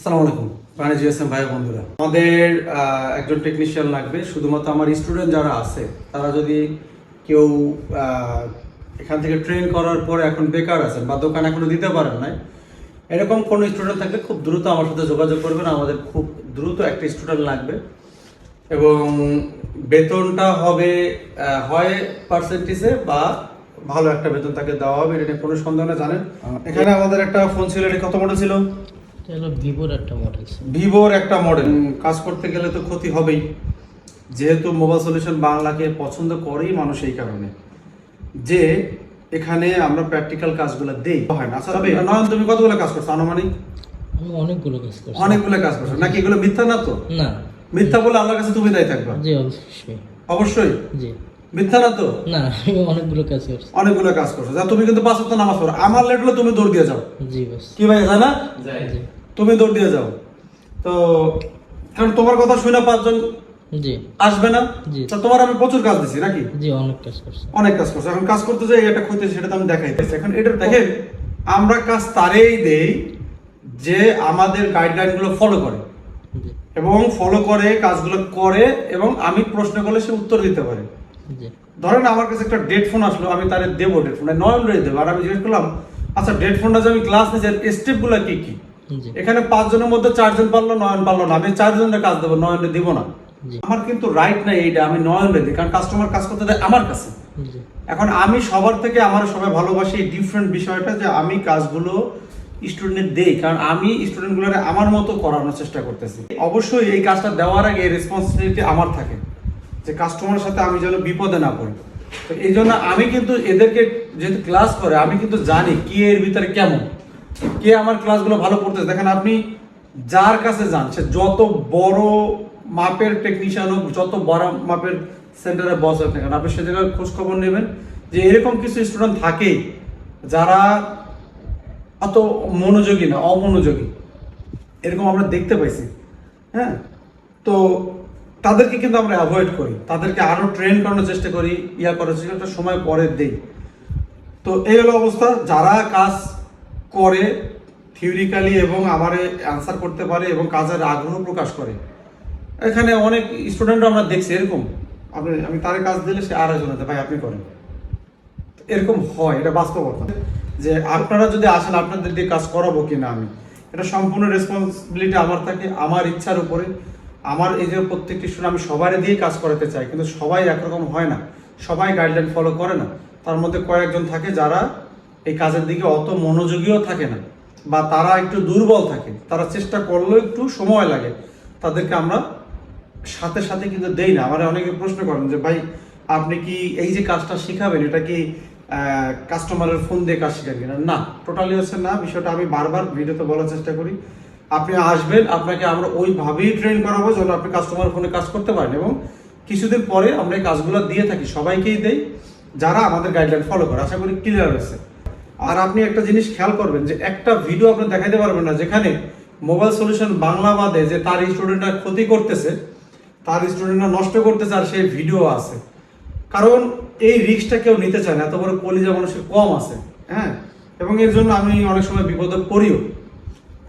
আসসালামু আলাইকুম। প্রাণী জিএসএম ভাই বন্ধুরা। আমাদের একজন টেকনিশিয়ান লাগবে। শুধুমাত্র আমার স্টুডেন্ট যারা আছে তারা যদি কেউ এখান থেকে ট্রেন করার পরে এখন বেকার আছেন বা দোকান এখনও দিতে পারেন নাই এরকম কোনো স্টুডেন্ট থাকলে খুব দ্রুত আমার সাথে যোগাযোগ করবেন। আমাদের খুব দ্রুত একটা স্টুডেন্ট লাগবে। এবং বেতনটা হবে হয় পার্সেন্টেজে বা ভালো একটা বেতন তাকে দেওয়া হবে এটা নিয়ে কোনো সন্দেহ না জানেন? এখানে আমাদের একটা ফোন ছিল এটা কত মডেল ছিল? ভিভোর একটা মডেল ভিভোর একটা মডেল কাজ করতে গেলে তো ক্ষতি হবেই। যেহেতু মোবাইল সলিউশন বাংলাকে পছন্দ করেই মানুষ এই কারণে। যে এখানে আমরা প্র্যাকটিক্যাল কাজগুলো দেই। হয় না। আচ্ছা তবে নয়ন তুমি কতগুলো কাজ করছ? আনুমানিক? আমি অনেকগুলো কাজ করছি। অনেকগুলো কাজ করছ। নাকি এগুলো মিথ্যা না তো? না। মিথ্যা বলে আল্লাহর কাছে তুমি দায়ী থাকবা? জি অবশ্যই। অবশ্যই? জি। মিথ্যা না তো? না আমি অনেকগুলো কাজ করছি। অনেকগুলো কাজ করছ। যা তুমি কিন্তু পাঁচ সপ্তাহ নামাজ পড়ো। আমার লেট হলে তুমি দৌড় দিয়ে যাও। জি বস। কি ভাই তাই না জি। তুমি দৌড় দিয়ে যাও। তো কারণ তোমার কথা শুনে পাঁচজন জি। আসবে না। জি। তা তোমার আমি প্রচুর কাজ দিছি নাকি? জি অনেক কাজ করছি। অনেক কাজ করছ। এখন কাজ করতে যাই এটা খুঁজতে সেটা তো আমি দেখাইতেছি। এখন এটা দেখেন আমরা কাজ তারেই দেই যে আমাদের গাইডলাইনগুলো ফলো করে এবং ফলো করে কাজগুলো করে এবং আমি প্রশ্ন করলে সে উত্তর দিতে পারে। ধরেন আমার কাছে একটা ডেড ফোন আসলো আমি তারে দেবো ডেড ফোন নয়ন রে দেবো। আর আমি জিজ্ঞেস করলাম আচ্ছা ডেড ফোনটা যে আমি ক্লাস নিয়েছি স্টেপগুলো কি কি? এখানে পাঁচজনের মধ্যে চারজন পারল নয়ন পারল না। আমি চারজনের কাজ দেবো নয়নরে দিব না। আমার কিন্তু রাইট নাই এইটা আমি নয়নরে দিই কারণ কাস্টমার কাজ করতে দেয় আমার কাছে। এখন আমি সবার থেকে আমার সবাই ভালোবাসি এই ডিফারেন্ট বিষয়টা যে আমি কাজগুলো স্টুডেন্ট দেই কারণ আমি স্টুডেন্টগুলো আমার মতো করানোর চেষ্টা করতেছি। অবশ্যই এই কাজটা দেওয়ার আগে রেসপন্সিবিলিটি আমার থাকে যে কাস্টমারের সাথে আমি যেন বিপদে না পড়ি। তো এই জন্য আমি কিন্তু এদেরকে যেহেতু ক্লাস করে আমি কিন্তু জানি কি এর ভিতরে কেমন। কে আমার ক্লাসগুলো ভালো করতেছে? দেখেন আপনি যার কাছে যান, সে যত বড় মাপের টেকনিশিয়ান হোক, যত বড় মাপের সেন্টারে বস হোক না কেন, আপনি সে জায়গায় খোঁজ খবর নেবেন যে এরকম কিছু স্টুডেন্ট থাকেই যারা অত মনোযোগী না, অমনোযোগী। এরকম আমরা দেখতে পাইছি হ্যাঁ? তো তাদেরকে কিন্তু আমরা অ্যাভয়েড করি, তাদেরকে আরও ট্রেন করানোর চেষ্টা করি, ইয়া করার চেষ্টা একটা সময় পরে দেই। তো এই হলো অবস্থা, যারা কাজ করে থিওরিক্যালি এবং আমারে অ্যান্সার করতে পারে এবং কাজের আগ্রহ প্রকাশ করে। এখানে অনেক স্টুডেন্ট আমরা দেখছি, এরকম। আপনি, আমি তার কাজ দিলে সে আড়াইজন হতে, ভাই, আপনি করেন। এরকম হয়, এটা বাস্তবতা যে আপনারা যদি আসেন, আপনাদের দিয়ে কাজ করাবো কিনা আমি। এটা সম্পূর্ণ রেসপন্সিবিলিটি আমার থাকে, আমার ইচ্ছার উপরে। আমার এই যে প্রত্যেকটি স্টুডেন্ট আমি সবাই দিয়ে কাজ করাতে চাই, কিন্তু সবাই একরকম হয় না। সবাই গাইডলাইন ফলো করে না। তার মধ্যে কয়েকজন থাকে যারা এই কাজের দিকে অত মনোযোগীও থাকে না। বা তারা একটু দুর্বল থাকে, তারা চেষ্টা করলেও একটু সময় লাগে, তাদেরকে আমরা সাথে সাথে কিন্তু দেই না। আমার অনেকে প্রশ্ন করেন যে, ভাই, আপনি কি এই যে কাজটা শিখাবেন, এটা কি কাস্টমারের ফোন দিয়ে কাজ শিখান কিনা? না টোটালি হচ্ছে না। বিষয়টা আমি বারবার ভিডিওতে বলার চেষ্টা করি। আপনি আসবেন, আপনাকে আমরা ওইভাবেই ট্রেন করাবো যেন আপনি কাস্টমার ফোনে কাজ করতে পারেন এবং কিছুদিন পরে আমরা এই কাজগুলো দিয়ে থাকি, সবাইকেই দেই, যারা আমাদের গাইডলাইন ফলো করে। আশা করি ক্লিয়ার হয়েছে। আর আপনি একটা জিনিস খেয়াল করবেন যে একটা ভিডিও আপনি দেখাইতে পারবেন না, যেখানে মোবাইল সলিউশন বাংলা বাদে যে তার স্টুডেন্টরা ক্ষতি করতেছে, তার স্টুডেন্টরা নষ্ট করতেছে আর সেই ভিডিও আছে। কারণ এই রিস্কটা কেউ নিতে চায় না, এত বড় কলিজা মানুষের কম আছে হ্যাঁ? এবং এর জন্য আমি অনেক সময় বিপদে পড়িও।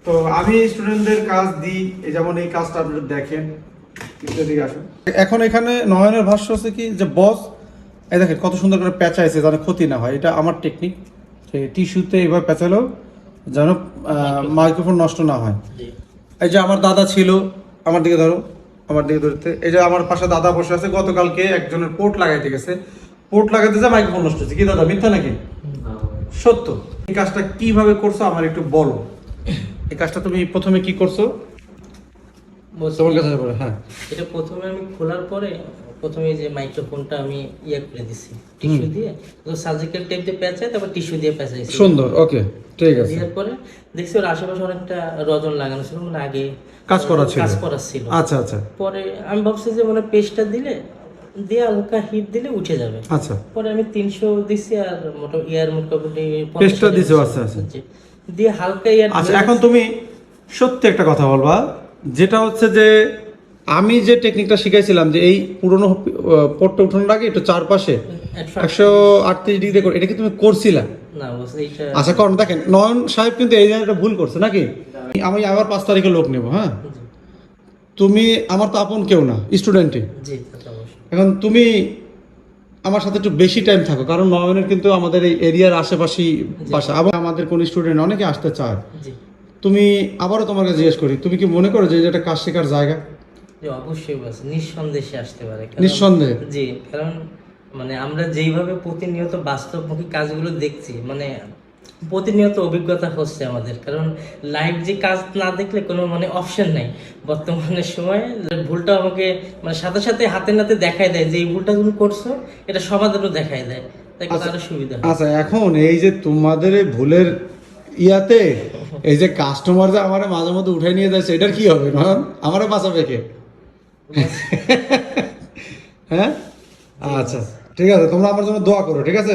তো আমি স্টুডেন্টদের কাজ দিই, এই যেমন এই কাজটা আপনারা দেখেন এখন এখানে নয়নের ভাষ্য হচ্ছে কি, যে বস এই দেখেন কত সুন্দর করে পেঁচাইছে, যেন ক্ষতি না হয়, এটা আমার টেকনিক টিস্যুতে এভাবে পেঁচালেও যেন মাইক্রোফোন নষ্ট না হয়। এই যে আমার দাদা ছিল আমার দিকে ধরো আমার দিকে ধরতে এই যে আমার পাশে দাদা বসে আছে গতকালকে একজনের পোর্ট লাগাইতে গেছে। পোর্ট লাগাইতে যা মাইক্রোফোন নষ্ট হচ্ছে কি দাদা মিথ্যা নাকি? সত্য। এই কাজটা কীভাবে করছ আমার একটু বলো। এই কাজটা তুমি প্রথমে কি করছ? তোমার কাছে হ্যাঁ। এটা প্রথমে আমি খোলার পরে প্রথমে যে মাইক্রোফোনটা আমি ইয়ে করে দিছি টিস্যু দিয়ে। তো সার্জিক্যাল টেপ দিয়ে পেঁচাই তারপর টিস্যু দিয়ে পেঁচাইছি সুন্দর ওকে ঠিক আছে। দেওয়ার পরে দেখছি ওর আশেপাশে অনেকটা রজন লাগানো ছিল মানে আগে কাজ করা ছিল। কাজ করা ছিল। আচ্ছা আচ্ছা। পরে আমি ভাবছি যে মানে পেস্টটা দিলে দিয়ে হালকা হিট দিলে উঠে যাবে। আচ্ছা। পরে আমি তিনশো দিছি আর মোটামুটি ইয়ার মোটামুটি পেস্টটা দিছো, আচ্ছা, আচ্ছা। দিয়ে হালকা ইয়ার আচ্ছা এখন তুমি সত্যি একটা কথা বলবা যেটা হচ্ছে যে আমি যে টেকনিকটা শিখাইছিলাম যে এই পুরোনো পোর্টটা উঠানোর আগে একটু চারপাশে একশো আটত্রিশ ডিগ্রি করে এটা কি তুমি করছিলা? আচ্ছা কারণ দেখেন নয়ন সাহেব কিন্তু এই জায়গাটা ভুল করছে নাকি? আমি আবার পাঁচ তারিখে লোক নেব হ্যাঁ? তুমি আমার তো আপন কেউ না স্টুডেন্টই এখন তুমি আমার সাথে একটু বেশি টাইম থাকো কারণ নয়নের কিন্তু আমাদের এই এরিয়ার আশেপাশেই বাসা আবার আমাদের কোন স্টুডেন্ট অনেকে আসতে চায়। তুমি আবারও তোমাকে জিজ্ঞেস করি তুমি কি মনে করো যে এটা কাজ শেখার জায়গা? জি অবশ্যই বাস নিঃসন্দেহে আসতে পারে। নিঃসন্দেহে? জি কারণ মানে আমরা যেইভাবে প্রতিনিয়ত বাস্তবমুখী কাজগুলো দেখছি মানে প্রতিনিয়ত অভিজ্ঞতা হচ্ছে আমাদের। কারণ লাইভ যে কাজ না দেখলে কোনো মানে অপশন নাই। বর্তমানের সময় ভুলটা আমাকে মানে সাথে সাথে হাতে নাতে দেখায় দেয় যে এই ভুলটা তুমি করছ এটা সমাধানও দেখায় দেয়। তাই আচ্ছা। আরও সুবিধা আচ্ছা এখন এই যে তোমাদের এই ভুলের ইয়াতে এই যে কাস্টমার যে আমার মাঝে মধ্যে উঠাই নিয়ে যাচ্ছে এটার কি হবে না আমারও বাঁচাবে কে? হ্যাঁ? আচ্ছা ঠিক আছে তোমরা আমার জন্য দোয়া করো ঠিক আছে।